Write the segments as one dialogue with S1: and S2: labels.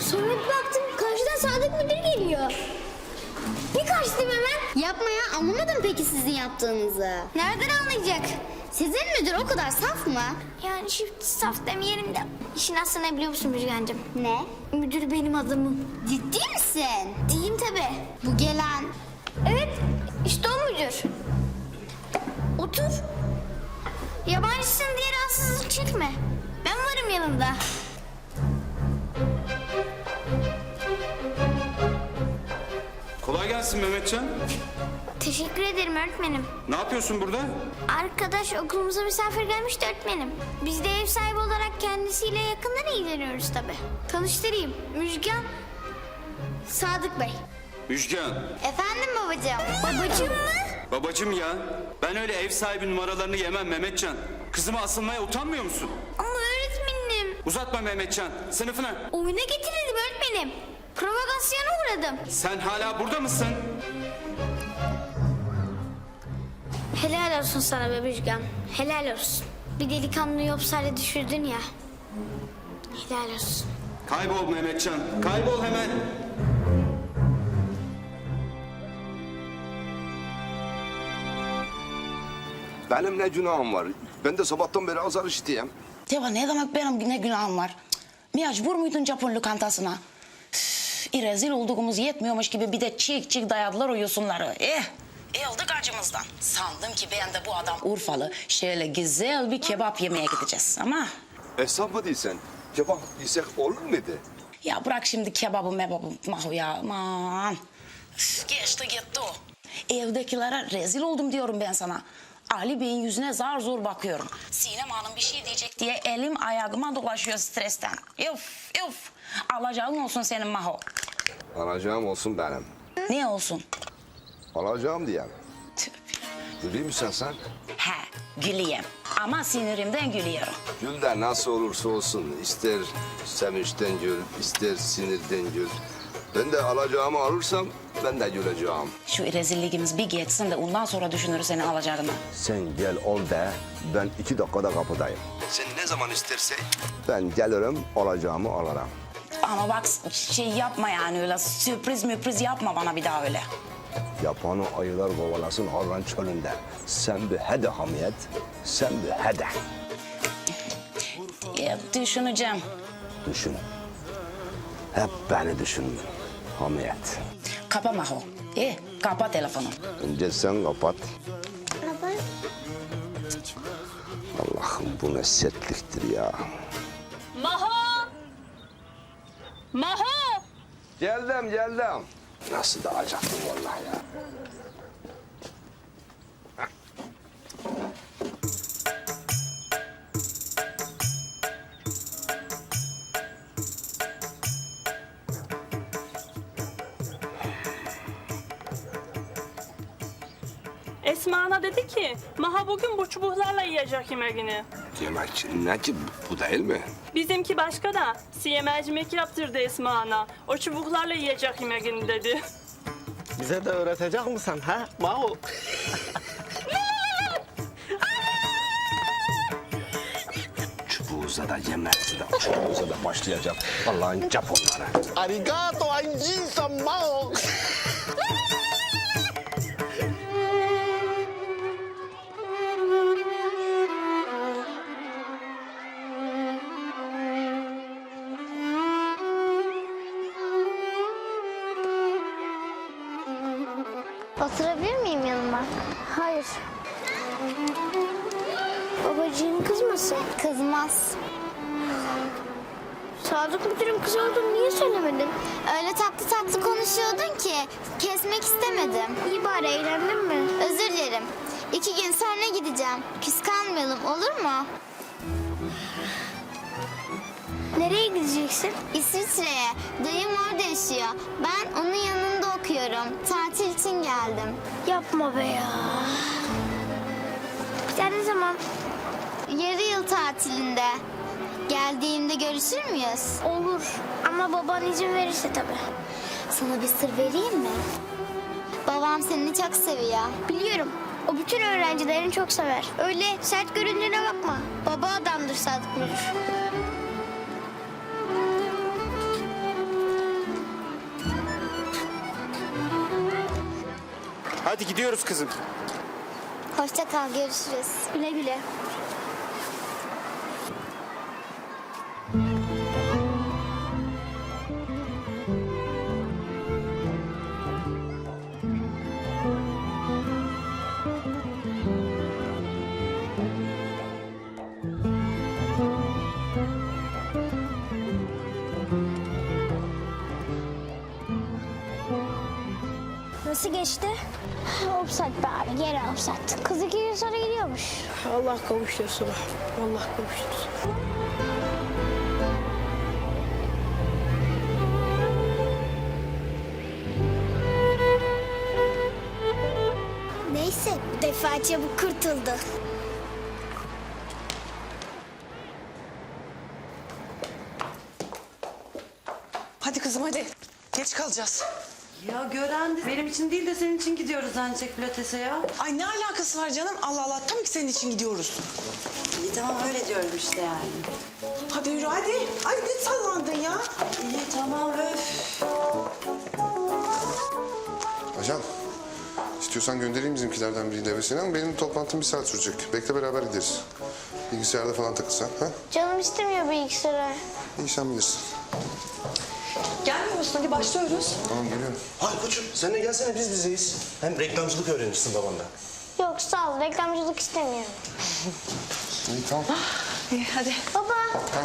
S1: Sonra bir baktım karşıdan Sadık Müdür geliyor. Bir kaçtım hemen.
S2: Yapma ya anlamadım peki sizin yaptığınızı.
S1: Nereden anlayacak?
S2: Sizin müdür o kadar saf mı?
S1: Yani şu saf demeyelim de. İşin aslı ne biliyor musun Müjgancığım?
S2: Ne?
S1: Müdür benim adamım.
S2: Ciddi misin?
S1: Diyeyim tabii.
S2: Bu gelen
S1: Evet, işte o müdür. Otur. Yabancısın diye rahatsızlık çekme. Ben varım yanında.
S3: Gelsin Mehmetcan.
S1: Teşekkür ederim öğretmenim.
S3: Ne yapıyorsun burada?
S1: Arkadaş okulumuza misafir gelmişti öğretmenim. Biz de ev sahibi olarak kendisiyle yakından ilgileniyoruz tabii. Tanıştırayım. Müjgan Sadık Bey.
S3: Müjgan.
S2: Efendim babacığım.
S1: Babacığım mı?
S3: Babacım ya. Ben öyle ev sahibi numaralarını yemem Mehmetcan. Kızıma asılmaya utanmıyor musun?
S1: Ama öğretmenim.
S3: Uzatma Mehmetcan. Sınıfına.
S1: Oyuna getirildim öğretmenim. Provokasyona uğradım.
S3: Sen hala burada mısın?
S1: Helal olsun sana be Müjgan. Helal olsun. Bir delikanlıyı hapishane düşürdün ya. Helal olsun.
S3: Kaybol Mehmetcan. Kaybol hemen.
S4: Benim ne günahım var? Ben de sabahtan beri azar işiteyim.
S5: Teva ne demek benim ne günahım var? Cık, Mecbur muydun Japon lokantasına? İyi rezil olduğumuz yetmiyormuş gibi bir de çiğ çiğ dayadılar o yosunları. Eh, Yıldık acımızdan. Sandım ki ben de bu adam Urfalı. Şöyle güzel bir kebap yemeye gideceğiz ama...
S4: Esnaf mı değilsen? Kebap yesek olur muydu?
S5: Ya bırak şimdi kebabı mebabı mahu ya aman. Üf, Geçti gitti o. Evdekilere rezil oldum diyorum ben sana. Ali Bey'in yüzüne zar zor bakıyorum. Sinem Hanım bir şey diyecek diye elim ayağıma dolaşıyor stresten. Üf üf. Alacağın olsun senin Maho.
S4: Alacağım olsun benim.
S5: Ne olsun?
S4: Alacağım diyem.
S5: Tüh.
S4: Gülüyor musun sen?
S5: He güleyim. Ama sinirimden gülüyorum.
S4: Gül de nasıl olursa olsun. ister sevinçten gül, ister sinirden gül. Ben de alacağımı alırsam ben de güleceğim.
S5: Şu rezilliğimiz bir geçsin de ondan sonra düşünürüz seni alacağını.
S4: Sen gel ol de ben iki dakikada kapıdayım. Sen ne zaman istersen ben gelirim alacağımı alırım.
S5: Ama bak şey yapma yani öyle sürpriz müpriz yapma bana bir daha öyle.
S4: Yapanı ayılar kovalasın Harran çölünde. Sen bir hede hamiyet, sen bir hede.
S5: Ya, düşüneceğim.
S4: Düşün. Hep beni düşün. Hamiyet.
S5: Kapa Maho. E, kapa telefonu.
S4: Önce sen kapat. Allah'ım bu ne sertliktir ya.
S6: Maho!
S4: Geldim geldim. Nasıl da acıktım vallahi ya.
S6: Esma ana dedi ki Maha bugün bu çubuklarla yiyecek yemeğini.
S4: Yemek ne ki bu değil mi?
S6: Bizimki başka da siye mercimek yaptırdı Esma ana. O çubuklarla yiyecek yemeğini dedi.
S7: Bize de öğretecek misin ha Maho?
S4: Çubuğuza da yemekse de çubuğuza da başlayacak. Allah'ın Japonları.
S7: Arigato anjin Maho.
S1: Oturabilir miyim yanıma? Hayır. Babacığım kızmasın.
S2: Kızmaz.
S1: Sadık müdürün kızı olduğunu niye söylemedin?
S2: Öyle tatlı tatlı konuşuyordun ki kesmek istemedim.
S1: İyi bari eğlendin mi?
S2: Özür dilerim. İki gün sonra gideceğim. Küs kalmayalım olur mu?
S1: Nereye gideceksin?
S2: İsviçre'ye. Dayım orada yaşıyor. Ben onun yanında okuyorum. Tatil için geldim.
S1: Yapma be ya. Sen ne zaman?
S2: Yarı yıl tatilinde. Geldiğimde görüşür müyüz?
S1: Olur. Ama baban izin verirse tabii.
S2: Sana bir sır vereyim mi? Babam seni çok seviyor.
S1: Biliyorum. O bütün öğrencilerini çok sever. Öyle sert göründüğüne bakma. Baba adamdır Sadık Müdür.
S8: Hadi gidiyoruz kızım.
S2: Hoşça kal görüşürüz.
S1: Güle güle. Nasıl geçti? Offside be abi, geri offside. Kız iki gün sonra gidiyormuş.
S9: Allah kavuştursun. Allah kavuştursun.
S1: Neyse, bu defa çabuk kurtuldu.
S10: Hadi kızım hadi. Geç kalacağız.
S11: Ya gören de benim için değil de senin için gidiyoruz ancak pilatese ya.
S10: Ay ne alakası var canım? Allah Allah tabii ki senin için gidiyoruz.
S11: İyi tamam öyle diyorum işte yani.
S10: Hadi yürü hadi. Ay ne sallandın ya?
S11: İyi tamam öf.
S12: Ajan, istiyorsan göndereyim bizimkilerden birini eve ama benim toplantım bir saat sürecek. Bekle beraber gideriz. Bilgisayarda falan takılsan, ha?
S1: Canım istemiyor bilgisayarı.
S12: İyi sen bilirsin.
S10: Gelmiyor musun? Hadi başlıyoruz.
S12: Tamam geliyorum.
S7: Hay koçum sen de gelsene biz bizeyiz. Hem reklamcılık öğrenirsin babandan.
S1: Yok sağ ol, reklamcılık istemiyorum.
S12: İyi tamam.
S10: İyi hadi.
S1: Baba,
S12: Ha.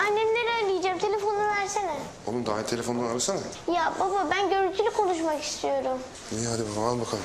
S1: annemleri arayacağım. Telefonu versene.
S12: Oğlum daha telefondan arasana.
S1: Ya baba ben görüntülü konuşmak istiyorum.
S12: İyi hadi bakalım al bakalım.